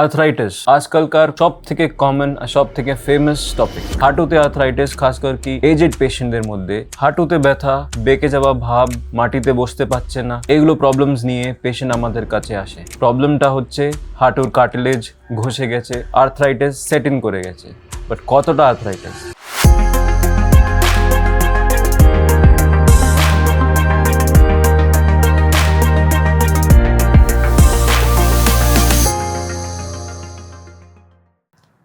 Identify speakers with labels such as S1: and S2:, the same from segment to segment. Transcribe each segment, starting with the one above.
S1: Arthritis আজকালকার সব থেকে কমন আর সব থেকে ফেমাস টপিক হাঁটুতে আর্থরাইটিস খাস করে কি এজেড পেশেন্টদের মধ্যে। হাঁটুতে ব্যথা, বেঁকে যাওয়া ভাব, মাটিতে বসতে পারছে না, এগুলো প্রবলেমস নিয়ে পেশেন্ট আমাদের কাছে আসে। প্রবলেমটা হচ্ছে হাঁটুর কার্টিলেজ ঘষে গেছে আর্থরাইটিস সেট ইন করে গেছে। বাট কতটা arthritis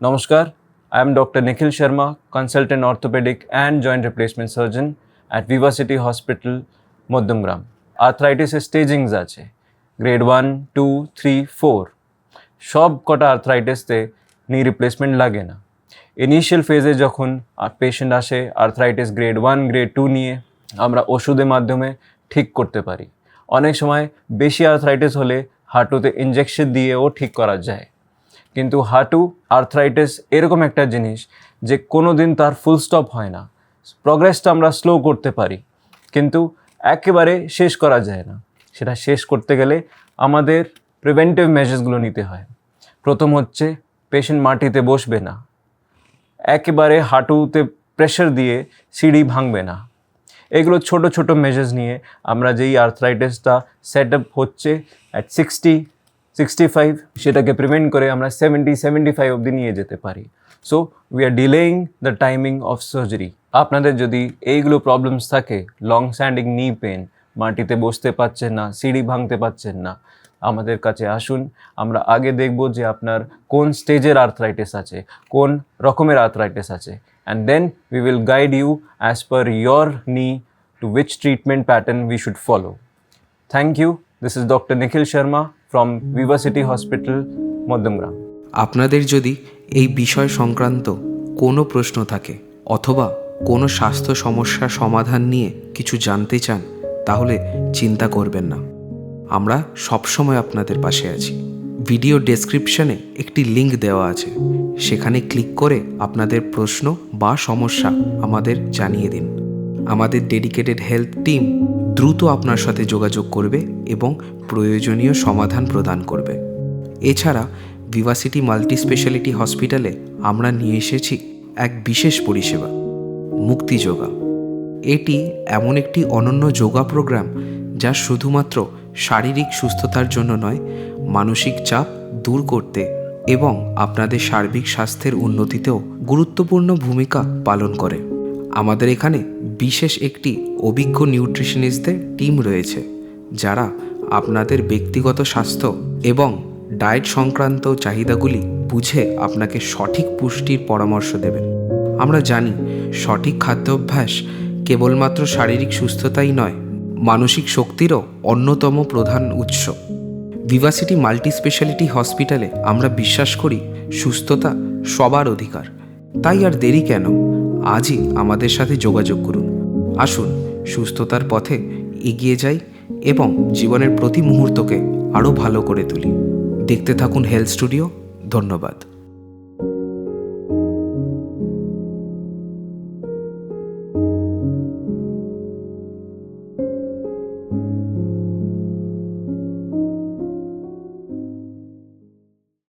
S1: Namaskar, I am Dr. Nikhil Sharma, consultant orthopedic and joint replacement surgeon at Vivacity Hospital, Madhyamgram আর্থরাইটিসের stagings আছে। Grade one two three four সব কটা আর্থরাইটিসতে নি রিপ্লেসমেন্ট লাগে না। ইনিশিয়াল ফেজে যখন পেশেন্ট আসে arthritis grade one grade two নিয়ে আমরা ওষুধের মাধ্যমে ঠিক করতে পারি। অনেক সময় বেশি আর্থরাইটিস হলে হাঁটুতে ইঞ্জেকশন দিয়েও ঠিক করা যায়। কিন্তু হাঁটু আর্থরাইটিস এরকম একটা জিনিস যে কোনো দিন তার ফুল স্টপ হয় না। প্রগ্রেসটা আমরা স্লো করতে পারি, কিন্তু একেবারে শেষ করা যায় না। সেটা শেষ করতে গেলে আমাদের প্রিভেন্টিভ মেজার্সগুলো নিতে হয়। প্রথম হচ্ছে পেশেন্ট মাটিতে বসবে না। একেবারে হাঁটুতে প্রেশার দিয়ে সিঁড়ি ভাঙবে না। এগুলো ছোট ছোট মেজার্স নিয়ে আমরা যেই আর্থরাইটিসটা সেট আপ হচ্ছে অ্যাট সিক্সটি সিক্সটি ফাইভ সেটাকে প্রিভেন্ট করে আমরা সেভেন্টি সেভেন্টি ফাইভ অবধি নিয়ে যেতে পারি so we are delaying the timing of surgery আপনাদের যদি এইগুলো প্রবলেমস থাকে লং স্ট্যান্ডিং নি পেন মাটিতে বসতে পারছেন না, সিঁড়ি ভাঙতে পারছেন না, আমাদের কাছে আসুন, আমরা আগে দেখব যে আপনার কোন স্টেজের আর্থরাইটিস আছে, কোন রকমের আর্থরাইটিস আছে and then we will guide you as per your knee to which treatment pattern we should follow Thank you. This is Dr. Nikhil Sharma from Vivacity hospital Madhyamgram
S2: আপনাদের যদি এই বিষয় সংক্রান্ত কোনো প্রশ্ন থাকে অথবা কোনো স্বাস্থ্য সমস্যার সমাধান নিয়ে কিছু জানতে চান, তাহলে চিন্তা করবেন না। আমরা সবসময় আপনাদের পাশে আছি। ভিডিও ডেসক্রিপশনে একটি লিংক দেওয়া আছে। সেখানে ক্লিক করে আপনাদের প্রশ্ন বা সমস্যা আমাদের জানিয়ে দিন। আমাদের ডেডিকেটেড হেলথ টিম দ্রুত আপনার সাথে যোগাযোগ করবে এবং প্রয়োজনীয় সমাধান প্রদান করবে। এছাড়া ভিভাসিটি মাল্টি স্পেশালিটি হসপিটালে আমরা নিয়ে এসেছি এক বিশেষ পরিষেবা, মুক্তি যোগা। এটি এমন একটি অনন্য যোগা প্রোগ্রাম যা শুধুমাত্র শারীরিক সুস্থতার জন্য নয়, মানসিক চাপ দূর করতে এবং আপনাদের সার্বিক স্বাস্থ্যের উন্নতিতেও গুরুত্বপূর্ণ ভূমিকা পালন করে। আমাদের এখানে বিশেষ একটি অভিজ্ঞ নিউট্রিশনিস্টদের টিম রয়েছে, যারা আপনাদের ব্যক্তিগত স্বাস্থ্য এবং ডায়েট সংক্রান্ত চাহিদাগুলি বুঝে আপনাকে সঠিক পুষ্টির পরামর্শ দেবেন। আমরা জানি, সঠিক খাদ্যাভ্যাস কেবলমাত্র শারীরিক সুস্থতাই নয়, মানসিক শক্তিরও অন্যতম প্রধান উৎস। ভিভাসিটি মাল্টি স্পেশালিটি হসপিটালে আমরা বিশ্বাস করি, সুস্থতা সবার অধিকার। তাই আর দেরি কেন? আজই আমাদের সাথে যোগাযোগ করুন। আসুন সুস্থতার পথে এগিয়ে যাই এবং জীবনের প্রতি মুহূর্তকে আরও ভালো করে তুলি। দেখতে থাকুন হেলথ স্টুডিও, ধন্যবাদ।